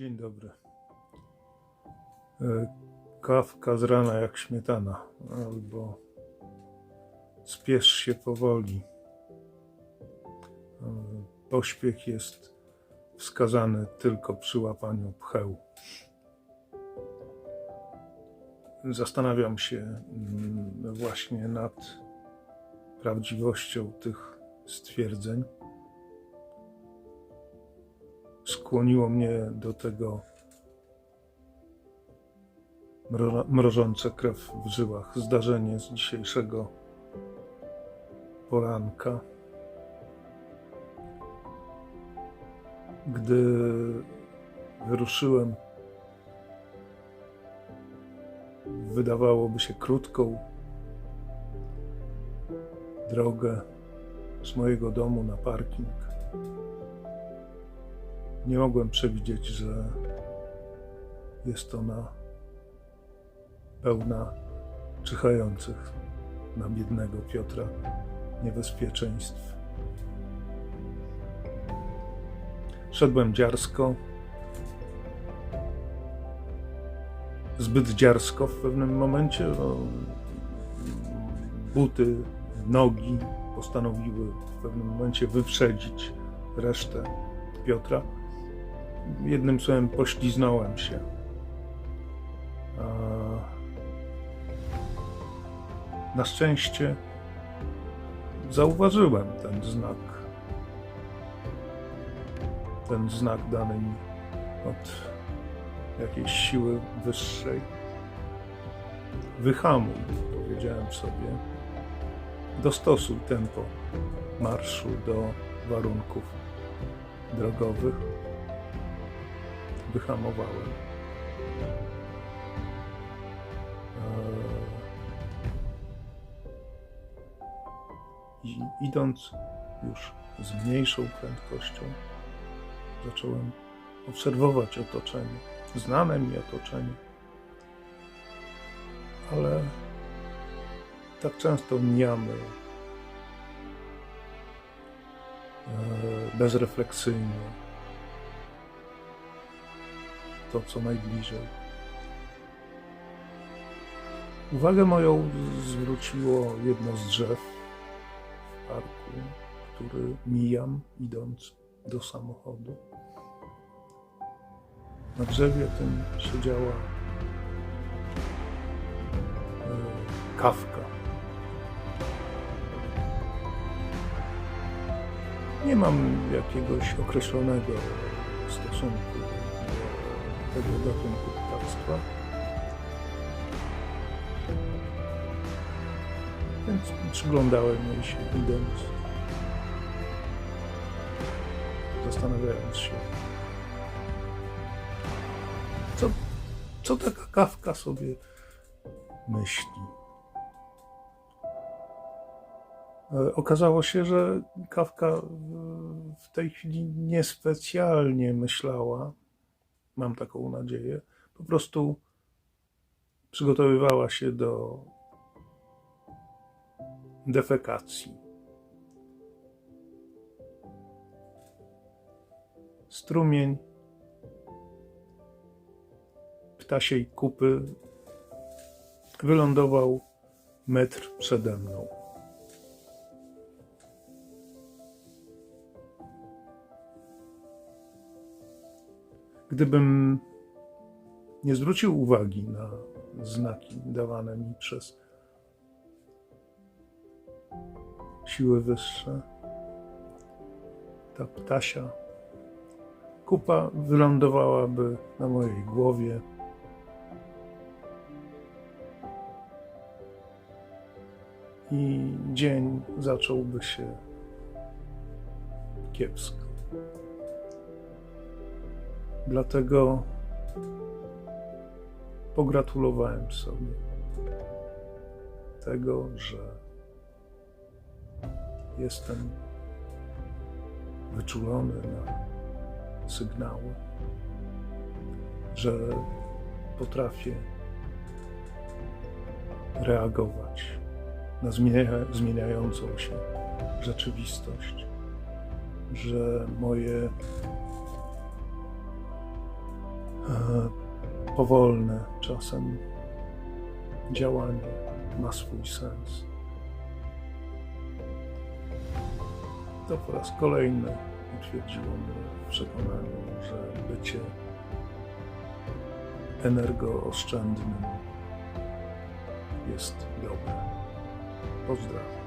Dzień dobry. E, Kawka z rana jak śmietana, albo spiesz się powoli. E, Pośpiech jest wskazany tylko przy łapaniu pcheł. Zastanawiam się mm, właśnie nad prawdziwością tych stwierdzeń skłoniło mnie do tego mro- mrożące krew w żyłach zdarzenie z dzisiejszego poranka. Gdy wyruszyłem, wydawałoby się krótką drogę z mojego domu na parking. Nie mogłem przewidzieć, że jest ona pełna czyhających na biednego Piotra niebezpieczeństw. Szedłem dziarsko, zbyt dziarsko w pewnym momencie. No, buty, nogi postanowiły w pewnym momencie wyprzedzić resztę Piotra. Jednym słowem pośliznąłem się. Na szczęście zauważyłem ten znak. Ten znak dany mi od jakiejś siły wyższej. Wyhamuj, powiedziałem sobie. Dostosuj tempo marszu do warunków drogowych. Wyhamowałem. Eee, I idąc już z mniejszą prędkością, zacząłem obserwować otoczenie, znane mi otoczenie, ale tak często mijamy e, bezrefleksyjnie to, co najbliżej. Uwagę moją zwróciło jedno z drzew w parku, który mijam idąc do samochodu. Na drzewie tym siedziała e, kawka. Nie mam jakiegoś określonego stosunku tego gatunku ptactwa. Więc przyglądałem jej się idąc, zastanawiając się, co, co taka kawka sobie myśli. E, Okazało się, że kawka w tej chwili niespecjalnie myślała, mam taką nadzieję, po prostu przygotowywała się do defekacji. Strumień ptasiej kupy wylądował metr przede mną. Gdybym nie zwrócił uwagi na znaki dawane mi przez siły wyższe, ta ptasia kupa wylądowałaby na mojej głowie. I dzień zacząłby się kiepsko. Dlatego pogratulowałem sobie tego, że jestem wyczulony na sygnały, że potrafię reagować na zmienia, zmieniającą się rzeczywistość, że moje powolne czasem działanie ma swój sens. To po raz kolejny utwierdziło mnie w przekonaniu, że bycie energooszczędnym jest dobre. Pozdrawiam.